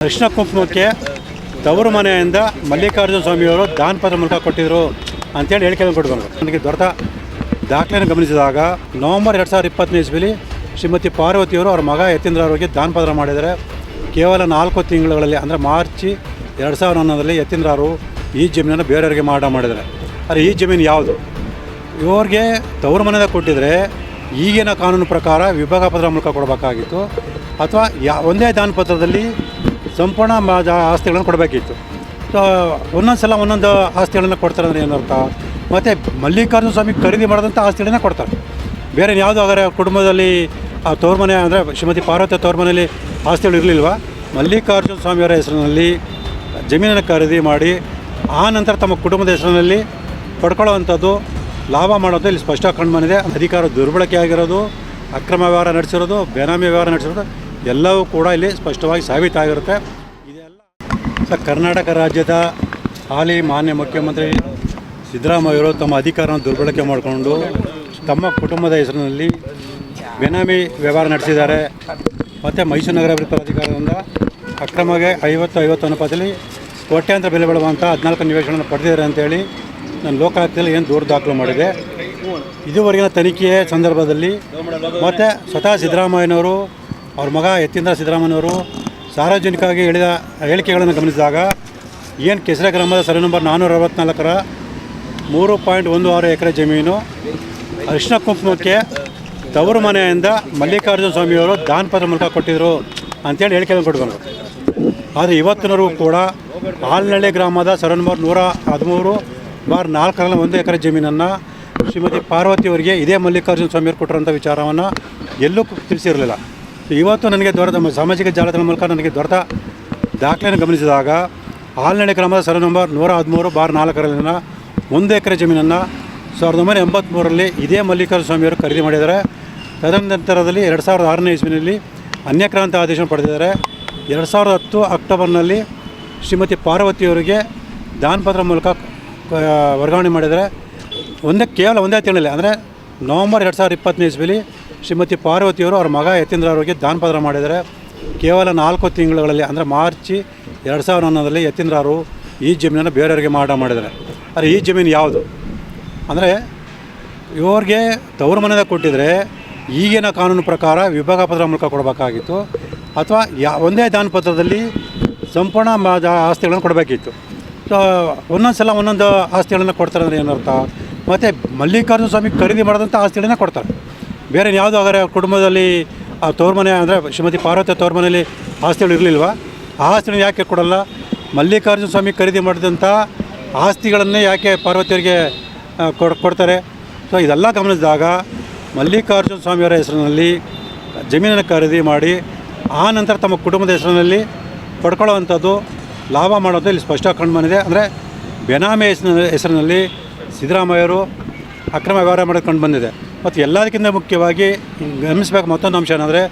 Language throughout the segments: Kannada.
ಅರಿಶಿನ ಕುಂಕುಮಕ್ಕೆ ತವರು ಮನೆಯಿಂದ ಮಲ್ಲಿಕಾರ್ಜುನ ಸ್ವಾಮಿಯವರು ದಾನಪತ್ರ ಮೂಲಕ ಕೊಟ್ಟಿದ್ರು ಅಂತೇಳಿ ಹೇಳಿಕೆ ಕೊಡ್ಬೋದು ನನಗೆ ದೊರೆತ ದಾಖಲೆಯನ್ನು ಗಮನಿಸಿದಾಗ ನವೆಂಬರ್ ಎರಡು ಸಾವಿರದ ಇಪ್ಪತ್ತನೇ ಇಸ್ವಿಲಿ ಶ್ರೀಮತಿ ಪಾರ್ವತಿಯವರು ಅವ್ರ ಮಗ ಯತೀಂದ್ರ ಅವರಿಗೆ ದಾನಪತ್ರ ಮಾಡಿದರೆ ಕೇವಲ ನಾಲ್ಕು ತಿಂಗಳುಗಳಲ್ಲಿ ಅಂದರೆ ಮಾರ್ಚ್ ಎರಡು ಸಾವಿರದ ಹನ್ನೊಂದರಲ್ಲಿ ಯತೀಂದ್ರ ಅವರು ಈ ಜಮೀನನ್ನು ಬೇರೆಯವರಿಗೆ ಮಾಡ ಮಾಡಿದ್ದಾರೆ ಆದರೆ ಈ ಜಮೀನು ಯಾವುದು? ಇವ್ರಿಗೆ ತವರು ಮನೆಯಿಂದ ಕೊಟ್ಟಿದ್ರೆ ಈಗಿನ ಕಾನೂನು ಪ್ರಕಾರ ವಿಭಾಗ ಪತ್ರ ಮೂಲಕ ಕೊಡಬೇಕಾಗಿತ್ತು ಅಥವಾ ಯಾ ಒಂದೇ ದಾನ ಪತ್ರದಲ್ಲಿ ಸಂಪೂರ್ಣ ಆಸ್ತಿಗಳನ್ನು ಕೊಡಬೇಕಿತ್ತು. ಸೊ ಒಂದೊಂದು ಸಲ ಒಂದೊಂದು ಆಸ್ತಿಗಳನ್ನು ಕೊಡ್ತಾರೆ ಅಂದರೆ ಏನರ್ಥ? ಮತ್ತು ಮಲ್ಲಿಕಾರ್ಜುನ ಸ್ವಾಮಿ ಖರೀದಿ ಮಾಡಿದಂಥ ಆಸ್ತಿಗಳನ್ನ ಕೊಡ್ತಾರೆ. ಬೇರೆ ಯಾವುದೋ ಆದರೆ ಕುಟುಂಬದಲ್ಲಿ, ಆ ತೋರ್ಮನೆ ಅಂದರೆ ಶ್ರೀಮತಿ ಪಾರ್ವತಿ ತೋರ್ಮನೆಯಲ್ಲಿ ಆಸ್ತಿಗಳು ಇರಲಿಲ್ವ? ಮಲ್ಲಿಕಾರ್ಜುನ ಸ್ವಾಮಿಯವರ ಹೆಸರಿನಲ್ಲಿ ಜಮೀನನ್ನು ಖರೀದಿ ಮಾಡಿ, ಆ ನಂತರ ತಮ್ಮ ಕುಟುಂಬದ ಹೆಸರಿನಲ್ಲಿ ಪಡ್ಕೊಳ್ಳೋವಂಥದ್ದು ಲಾಭ ಮಾಡೋದು ಇಲ್ಲಿ ಸ್ಪಷ್ಟ ಕಂಡು ಬಂದಿದೆ. ಅಧಿಕಾರ ದುರ್ಬಳಕೆ ಆಗಿರೋದು, ಅಕ್ರಮ ವ್ಯವಹಾರ ನಡೆಸಿರೋದು, ಬೇನಾಮಿ ವ್ಯವಹಾರ ನಡೆಸಿರೋದು ಎಲ್ಲವೂ ಕೂಡ ಇಲ್ಲಿ ಸ್ಪಷ್ಟವಾಗಿ ಸಾಬೀತಾಗಿರುತ್ತೆ. ಇದೆಲ್ಲ ಸರ್, ಕರ್ನಾಟಕ ರಾಜ್ಯದ ಹಾಲಿ ಮಾನ್ಯ ಮುಖ್ಯಮಂತ್ರಿ ಸಿದ್ದರಾಮಯ್ಯವರು ತಮ್ಮ ಅಧಿಕಾರವನ್ನು ದುರ್ಬಳಕೆ ಮಾಡಿಕೊಂಡು ತಮ್ಮ ಕುಟುಂಬದ ಹೆಸರಿನಲ್ಲಿ ಬೆನಾಮಿ ವ್ಯವಹಾರ ನಡೆಸಿದ್ದಾರೆ. ಮತ್ತು ಮೈಸೂರು ನಗರ ಅಭಿವೃದ್ಧಿ ಪ್ರಾಧಿಕಾರದಿಂದ ಅಕ್ರಮಗೆ ಐವತ್ತು ಐವತ್ತು ಅನುಪಾತದಲ್ಲಿ ಕೋಟ್ಯಾಂತರ ಬೆಲೆ ಬಾಳುವಂಥ ಹದಿನಾಲ್ಕು ನಿವೇಶನ ಪಡೆದಿದ್ದಾರೆ ಅಂತೇಳಿ ನಾನು ಲೋಕಾಯುಕ್ತದಲ್ಲಿ ಏನು ದೂರು ದಾಖಲು ಮಾಡಿದೆ. ಇದುವರೆಗಿನ ತನಿಖೆಯ ಸಂದರ್ಭದಲ್ಲಿ ಮತ್ತು ಸ್ವತಃ ಸಿದ್ದರಾಮಯ್ಯನವರು ಅವ್ರ ಮಗ ಯತೀಂದ್ರ ಸಿದ್ದರಾಮಯ್ಯವರು ಸಾರ್ವಜನಿಕವಾಗಿ ಹೇಳಿದ ಹೇಳಿಕೆಗಳನ್ನು ಗಮನಿಸಿದಾಗ ಏನು ಕೆಸರೆ ಗ್ರಾಮದ ಸರ್ವೆ ನಂಬರ್ ನಾನ್ನೂರ ಅರವತ್ನಾಲ್ಕರ ಮೂರು ಪಾಯಿಂಟ್ ಒಂದು ಆರು ಎಕರೆ ಜಮೀನು ಅರಿಶಿನ ಕುಂಕುಮಕ್ಕೆ ತವರು ಮನೆಯಿಂದ ಮಲ್ಲಿಕಾರ್ಜುನ ಸ್ವಾಮಿಯವರು ದಾನಪತ್ರ ಮೂಲಕ ಕೊಟ್ಟಿದ್ರು ಅಂತೇಳಿ ಹೇಳಿಕೆಯನ್ನು ಕೊಟ್ಕೊಂಡು ಆದರೆ ಇವತ್ತಿನವರೆಗೂ ಕೂಡ ಹಾಲ್ನಳ್ಳಿ ಗ್ರಾಮದ ಸರ್ವೆ ನಂಬರ್ ನೂರ ಹದಿಮೂರು ಬಾರ್ ನಾಲ್ಕರಲ್ಲಿ ಒಂದು ಎಕರೆ ಜಮೀನನ್ನು ಶ್ರೀಮತಿ ಪಾರ್ವತಿಯವರಿಗೆ ಇದೇ ಮಲ್ಲಿಕಾರ್ಜುನ ಸ್ವಾಮಿಯವರು ಕೊಟ್ಟಿರೋಂಥ ವಿಚಾರವನ್ನು ಎಲ್ಲೂ ತಿಳಿಸಿರಲಿಲ್ಲ. ಇವತ್ತು ನನಗೆ ದೊರೆತ ಸಾಮಾಜಿಕ ಜಾಲತಾಣ ಮೂಲಕ ನನಗೆ ದೊರೆತ ದಾಖಲೆಯನ್ನು ಗಮನಿಸಿದಾಗ ಹಾಲ್ನಡೆ ಗ್ರಾಮದ ಸರ ನಂಬರ್ ನೂರ ಹದಿಮೂರು ಬಾರ್ ನಾಲ್ಕರಲ್ಲಿನ ಒಂದು ಎಕರೆ ಜಮೀನನ್ನು ಸಾವಿರದ ಒಂಬೈನೂರ ಎಂಬತ್ತ್ಮೂರರಲ್ಲಿ ಇದೇ ಮಲ್ಲಿಕಾರ್ಜುನ ಸ್ವಾಮಿಯವರು ಖರೀದಿ ಮಾಡಿದ್ದಾರೆ. ತದನಂತರದಲ್ಲಿ ಎರಡು ಸಾವಿರದ ಆರನೇ ಇಸ್ವಿನಲ್ಲಿ ಅನ್ಯಕ್ರಾಂತ ಆದೇಶ ಪಡೆದಿದ್ದಾರೆ. ಎರಡು ಸಾವಿರದ ಹತ್ತು ಅಕ್ಟೋಬರ್ನಲ್ಲಿ ಶ್ರೀಮತಿ ಪಾರ್ವತಿಯವರಿಗೆ ದಾನಪತ್ರ ಮೂಲಕ ವರ್ಗಾವಣೆ ಮಾಡಿದರೆ ಒಂದೇ ಕೇವಲ ಒಂದೇ ತಿಂಗಳಲ್ಲಿ, ಅಂದರೆ ನವಂಬರ್ ಎರಡು ಸಾವಿರದ ಇಪ್ಪತ್ತನೇ ಇಸ್ವಿಲಿ ಶ್ರೀಮತಿ ಪಾರ್ವತಿಯವರು ಅವ್ರ ಮಗ ಯತೀಂದ್ರ ಅವರಿಗೆ ದಾನಪತ್ರ ಮಾಡಿದರೆ ಕೇವಲ ನಾಲ್ಕು ತಿಂಗಳುಗಳಲ್ಲಿ ಅಂದರೆ ಮಾರ್ಚಿ ಎರಡು ಸಾವಿರದ ಹನ್ನೊಂದರಲ್ಲಿ ಯತೀಂದ್ರ ಅವರು ಈ ಜಮೀನನ್ನು ಬೇರೆಯವರಿಗೆ ಮಾಡ ಮಾಡಿದ್ದಾರೆ. ಆದರೆ ಈ ಜಮೀನು ಯಾವುದು? ಅಂದರೆ ಇವ್ರಿಗೆ ತವರು ಮನೆಯಿಂದ ಕೊಟ್ಟಿದ್ರೆ ಈಗಿನ ಕಾನೂನು ಪ್ರಕಾರ ವಿಭಾಗ ಪತ್ರ ಮೂಲಕ ಕೊಡಬೇಕಾಗಿತ್ತು, ಅಥವಾ ಯಾ, ಒಂದೇ ದಾನಪತ್ರದಲ್ಲಿ ಸಂಪೂರ್ಣ ಆಸ್ತಿಗಳನ್ನು ಕೊಡಬೇಕಿತ್ತು. ಸೊ ಒಂದೊಂದು ಸಲ ಒಂದೊಂದು ಆಸ್ತಿಗಳನ್ನು ಕೊಡ್ತಾರೆ ಅಂದರೆ ಏನರ್ಥ? ಮತ್ತು ಮಲ್ಲಿಕಾರ್ಜುನ ಸ್ವಾಮಿ ಖರೀದಿ ಮಾಡಿದಂಥ ಆಸ್ತಿಗಳನ್ನ ಕೊಡ್ತಾರೆ. ಬೇರೆ ಯಾವುದು ಹಾಗಾದ್ರೆ ಕುಟುಂಬದಲ್ಲಿ, ಆ, ತೋರ್ಮನೆ ಮನೆ ಅಂದರೆ ಶ್ರೀಮತಿ ಪಾರ್ವತಿ ತೋರ್ಮನೆಯಲ್ಲಿ ಮನೆಯಲ್ಲಿ ಆಸ್ತಿಗಳು ಇರಲಿಲ್ವಾ? ಆ ಆಸ್ತಿಗಳನ್ನ ಯಾಕೆ ಕೊಡಲ್ಲ? ಮಲ್ಲಿಕಾರ್ಜುನ ಸ್ವಾಮಿ ಖರೀದಿ ಮಾಡಿದಂಥ ಆಸ್ತಿಗಳನ್ನೇ ಯಾಕೆ ಪಾರ್ವತಿಯವರಿಗೆ ಕೊಡ್, ಕೊಡ್ತಾರೆ? ಸೊ, ಇದೆಲ್ಲ ಗಮನಿಸಿದಾಗ ಮಲ್ಲಿಕಾರ್ಜುನ ಸ್ವಾಮಿಯವರ ಹೆಸರಿನಲ್ಲಿ ಜಮೀನನ್ನು ಖರೀದಿ ಮಾಡಿ, ಆ ನಂತರ ತಮ್ಮ ಕುಟುಂಬದ ಹೆಸರಿನಲ್ಲಿ ಪಡ್ಕೊಳ್ಳೋವಂಥದ್ದು ಲಾಭ ಮಾಡೋದು ಇಲ್ಲಿ ಸ್ಪಷ್ಟ ಕಂಡು ಬಂದಿದೆ. ಅಂದರೆ ಬೆನಾಮಿ ಹೆಸರಿನ, ಹೆಸರಿನಲ್ಲಿ ಸಿದ್ದರಾಮಯ್ಯವರು ಅಕ್ರಮ ವ್ಯವಹಾರ ಮಾಡೋದು ಕಂಡು ಬಂದಿದೆ. ಮತ್ತು ಎಲ್ಲದಕ್ಕಿಂತ ಮುಖ್ಯವಾಗಿ ಗಮನಿಸಬೇಕು ಮತ್ತೊಂದು ಅಂಶ ಏನಂದರೆ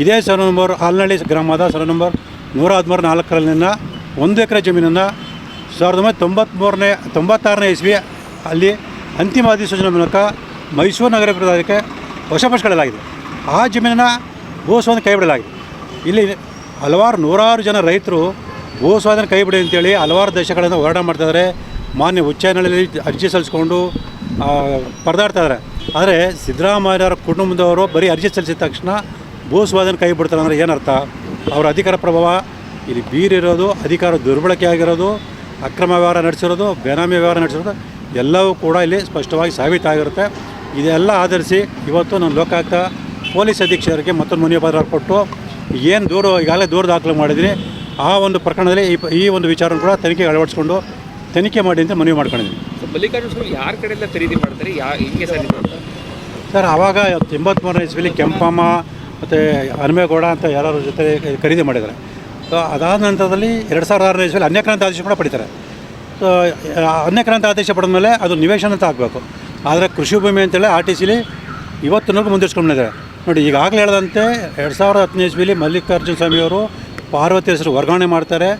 ಇದೇ ಸರ್ ನಂಬರ್ ಹಾಲ್ನಳ್ಳಿ ಗ್ರಾಮದ ಸರ್ ನಂಬರ್ ನೂರ ಹದಿಮೂರು ನಾಲ್ಕರಲ್ಲಿನ ಒಂದು ಎಕರೆ ಜಮೀನನ್ನು ಸಾವಿರದ ಒಂಬೈನೂರ ತೊಂಬತ್ತ್ಮೂರನೇ ತೊಂಬತ್ತಾರನೇ ಇಸ್ವಿ ಅಲ್ಲಿ ಅಂತಿಮ ಅಧಿಸೂಚನೆ ಮೂಲಕ ಮೈಸೂರು ನಗರ ಪ್ರದೇಶಕ್ಕೆ ವಶಪಡಿಸಿಕೊಳ್ಳಲಾಗಿದೆ ಆ ಜಮೀನನ್ನು ಭೂಸ್ವಾಧೀನ ಕೈ ಬಿಡಲಾಗಿದೆ ಇಲ್ಲಿ ಹಲವಾರು ನೂರಾರು ಜನ ರೈತರು ಭೂಸ್ವಾಧೀನ ಕೈ ಬಿಡಿ ಅಂತೇಳಿ ಹಲವಾರು ದೇಶಗಳನ್ನು ಹೋರಾಟ ಮಾಡ್ತಾಯಿದ್ದಾರೆ ಮಾನ್ಯ ಉಚ್ಚ ನ್ಯಾಯಾಲಯದಲ್ಲಿ ಅರ್ಜಿ ಸಲ್ಲಿಸ್ಕೊಂಡು ಆ, ಪರದಾಡ್ತಾ ಇದ್ದಾರೆ. ಆದರೆ ಸಿದ್ದರಾಮಯ್ಯರ ಕುಟುಂಬದವರು ಬರೀ ಅರ್ಜಿ ಸಲ್ಲಿಸಿದ ತಕ್ಷಣ ಭೂಸ್ವಾಧೀನ ಕೈ ಬಿಡ್ತಾರೆ ಅಂದರೆ ಏನರ್ಥ? ಅವರ ಅಧಿಕಾರ ಪ್ರಭಾವ ಇಲ್ಲಿ ಬೀರಿರೋದು, ಅಧಿಕಾರ ದುರ್ಬಳಕೆ ಆಗಿರೋದು, ಅಕ್ರಮ ವ್ಯವಹಾರ ನಡೆಸಿರೋದು, ಬೇನಾಮಿ ವ್ಯವಹಾರ ನಡೆಸಿರೋದು ಎಲ್ಲವೂ ಕೂಡ ಇಲ್ಲಿ ಸ್ಪಷ್ಟವಾಗಿ ಸಾಬೀತಾಗಿರುತ್ತೆ ಇದೆಲ್ಲ ಆಧರಿಸಿ ಇವತ್ತು ನಾನು ಲೋಕಾಯುಕ್ತ ಪೊಲೀಸ್ ಅಧೀಕ್ಷಕರಿಗೆ ಮತ್ತೊಂದು ಮನವಿ ಪತ್ರ ಕೊಟ್ಟು ಏನು ದೂರು ಈಗಾಗಲೇ ದೂರು ದಾಖಲು ಮಾಡಿದ್ರಿ, ಆ ಒಂದು ಪ್ರಕರಣದಲ್ಲಿ ಈ ಈ ಒಂದು ವಿಚಾರವನ್ನು ಕೂಡ ತನಿಖೆಗೆ ಅಳವಡಿಸ್ಕೊಂಡು ತನಿಖೆ ಮಾಡಿ ಅಂತ ಮನವಿ ಮಾಡ್ಕೊಂಡಿದ್ದೀನಿ. ಮಲ್ಲಿಕಾರ್ಜುನ ಯಾರ ಕಡೆಯಿಂದ ಖರೀದಿ ಮಾಡ್ತಾರೆ? ಯಾ ಹಿಂಗೆ ಸರ್ ಸರ್, ಆವಾಗ ಎಂಬತ್ತ್ಮೂರನೇ ಇಸ್ವಿಲಿ ಕೆಂಪಮ್ಮ ಮತ್ತು ಹನುಮೇಗೌಡ ಅಂತ ಯಾರು ಜೊತೆ ಖರೀದಿ ಮಾಡಿದ್ದಾರೆ. ಸೊ ಅದಾದ ನಂತರದಲ್ಲಿ ಎರಡು ಸಾವಿರದ ಆರನೇ ಇಸ್ವಿಲಿ ಅನ್ಯಕ್ರಾಂತ ಆದೇಶ ಕೂಡ ಪಡಿತಾರೆ. ಸೊ ಅನ್ಯಕ್ರಾಂತ ಆದೇಶ ಪಡೆದ ಮೇಲೆ ಅದು ನಿವೇಶನ ಅಂತ ಆಗಬೇಕು. ಆದರೆ ಕೃಷಿ ಭೂಮಿ ಅಂತೇಳಿ ಆರ್ ಟಿ ಸಿಲಿ ಇವತ್ತಿನವರೆಗೂ ಮುಂದುವರ್ಸ್ಕೊಂಡಿದ್ದಾರೆ ನೋಡಿ, ಈಗಾಗಲೇ ಹೇಳದಂತೆ ಎರಡು ಸಾವಿರದ ಹತ್ತನೇ ಇಸ್ವಿಲಿ ಮಲ್ಲಿಕಾರ್ಜುನ ಸ್ವಾಮಿಯವರು ಪಾರ್ವತಿ ಹೆಸರು ವರ್ಗಾವಣೆ ಮಾಡ್ತಾರೆ.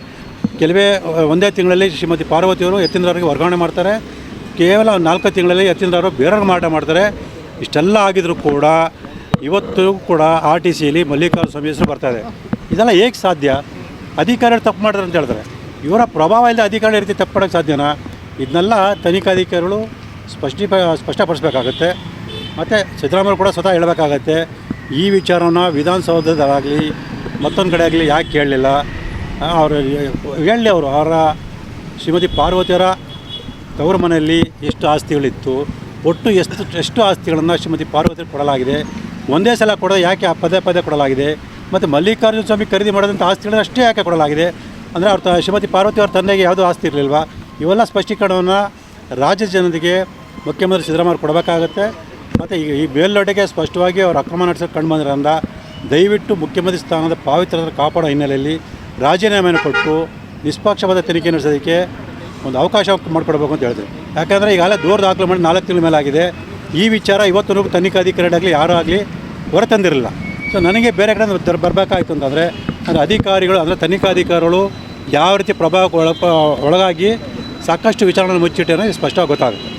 ಕೆಲವೇ ಒಂದೇ ತಿಂಗಳಲ್ಲಿ ಶ್ರೀಮತಿ ಪಾರ್ವತಿಯವರು ಯತೀಂದ್ರವರಿಗೆ ವರ್ಗಾವಣೆ ಮಾಡ್ತಾರೆ. ಕೇವಲ ನಾಲ್ಕು ತಿಂಗಳಲ್ಲಿ ಯತೀಂದ್ರವರು ಬೇರೆಯವ್ರಿಗೆ ಮಾರಾಟ ಮಾಡ್ತಾರೆ. ಇಷ್ಟೆಲ್ಲ ಆಗಿದ್ರು ಕೂಡ ಇವತ್ತು ಕೂಡ ಆರ್ ಟಿ ಸಿಯಲ್ಲಿ ಮಲ್ಲಿಕಾರ್ಜುನ ಸ್ವಾಮಿ ಹೆಸರು ಬರ್ತಾಯಿದೆ ಇದೆಲ್ಲ ಹೇಗೆ ಸಾಧ್ಯ? ಅಧಿಕಾರಿಗಳು ತಪ್ಪು ಮಾಡಿದ್ರು ಅಂತ ಹೇಳ್ತಾರೆ. ಇವರ ಪ್ರಭಾವ ಇಲ್ಲದೆ ಅಧಿಕಾರಿ ರೀತಿ ತಪ್ಪು ಮಾಡೋಕ್ಕೆ ಸಾಧ್ಯನಾ? ಇದನ್ನೆಲ್ಲ ತನಿಖಾಧಿಕಾರಿಗಳು ಸ್ಪಷ್ಟೀಪ, ಸ್ಪಷ್ಟಪಡಿಸ್ಬೇಕಾಗತ್ತೆ. ಮತ್ತು ಸಿದ್ದರಾಮಯ್ಯ ಕೂಡ ಸ್ವತಃ ಹೇಳಬೇಕಾಗತ್ತೆ, ಈ ವಿಚಾರನ ವಿಧಾನಸೌಧದಲ್ಲಾಗಲಿ, ಮತ್ತೊಂದು ಕಡೆ ಆಗಲಿ ಯಾಕೆ ಕೇಳಲಿಲ್ಲ? ಅವರು ಹೇಳಲಿ ಅವರು, ಅವರ ಶ್ರೀಮತಿ ಪಾರ್ವತಿಯರ ತವರು ಮನೆಯಲ್ಲಿ ಎಷ್ಟು ಆಸ್ತಿಗಳಿತ್ತು? ಒಟ್ಟು ಎಷ್ಟು ಎಷ್ಟು ಆಸ್ತಿಗಳನ್ನು ಶ್ರೀಮತಿ ಪಾರ್ವತಿ ಕೊಡಲಾಗಿದೆ? ಒಂದೇ ಸಲ ಕೊಡೋದು ಯಾಕೆ ಪದೇ ಪದೇ ಕೊಡಲಾಗಿದೆ? ಮತ್ತು ಮಲ್ಲಿಕಾರ್ಜುನ ಸ್ವಾಮಿ ಖರೀದಿ ಮಾಡಿದಂಥ ಆಸ್ತಿಗಳನ್ನ ಅಷ್ಟೇ ಯಾಕೆ ಕೊಡಲಾಗಿದೆ? ಅಂದರೆ ಅವ್ರ ಶ್ರೀಮತಿ ಪಾರ್ವತಿ ಅವ್ರ ತಂದೆಗೆ ಯಾವುದೂ ಆಸ್ತಿ ಇರಲಿಲ್ವಾ? ಇವೆಲ್ಲ ಸ್ಪಷ್ಟೀಕರಣವನ್ನು ರಾಜ್ಯ ಜನರಿಗೆ ಮುಖ್ಯಮಂತ್ರಿ ಸಿದ್ದರಾಮಯ್ಯ ಕೊಡಬೇಕಾಗುತ್ತೆ. ಮತ್ತು ಈ ಈ ಮೇಲ್ನೋಟಕ್ಕೆ ಸ್ಪಷ್ಟವಾಗಿ ಅವರು ಅಕ್ರಮ ನಡೆಸೋಕೆ ಕಂಡು ಬಂದಿರೋದ್ರಿಂದ ದಯವಿಟ್ಟು ಮುಖ್ಯಮಂತ್ರಿ ಸ್ಥಾನದ ಪಾವಿತ್ರ್ಯತೆ ಕಾಪಾಡೋ ಹಿನ್ನೆಲೆಯಲ್ಲಿ ರಾಜೀನಾಮೆಯನ್ನು ಕೊಟ್ಟು ನಿಷ್ಪಕ್ಷಪಾತ ತನಿಖೆ ನಡೆಸೋದಕ್ಕೆ ಒಂದು ಅವಕಾಶ ಮಾಡಿಕೊಡ್ಬೇಕು ಅಂತ ಹೇಳಿದ್ರು. ಯಾಕಂದರೆ ಈಗಾಗಲೇ ದೂರ ದಾಖಲೆ ಮಾಡಿ ನಾಲ್ಕು ತಿಂಗಳ ಮೇಲೆ ಆಗಿದೆ ಈ ವಿಚಾರ ಇವತ್ತು ತನಿಖಾಧಿಕಾರಿಗಳಾಗಲಿ ಯಾರೂ ಆಗಲಿ ಹೊರತಂದಿರಲಿಲ್ಲ ಸೊ ನನಗೆ ಬೇರೆ ಕಡೆ ಬರಬೇಕಾಯ್ತು ಅಂತಂದರೆ, ಅಂದರೆ ಅಧಿಕಾರಿಗಳು, ಅಂದರೆ ತನಿಖಾಧಿಕಾರಿಗಳು ಯಾವ ರೀತಿ ಪ್ರಭಾವಕ್ಕೆ ಒಳಗಾಗಿ ಸಾಕಷ್ಟು ವಿಚಾರಣೆ ಮುಚ್ಚಿಟ್ಟೆ ಸ್ಪಷ್ಟವಾಗಿ ಗೊತ್ತಾಗುತ್ತೆ.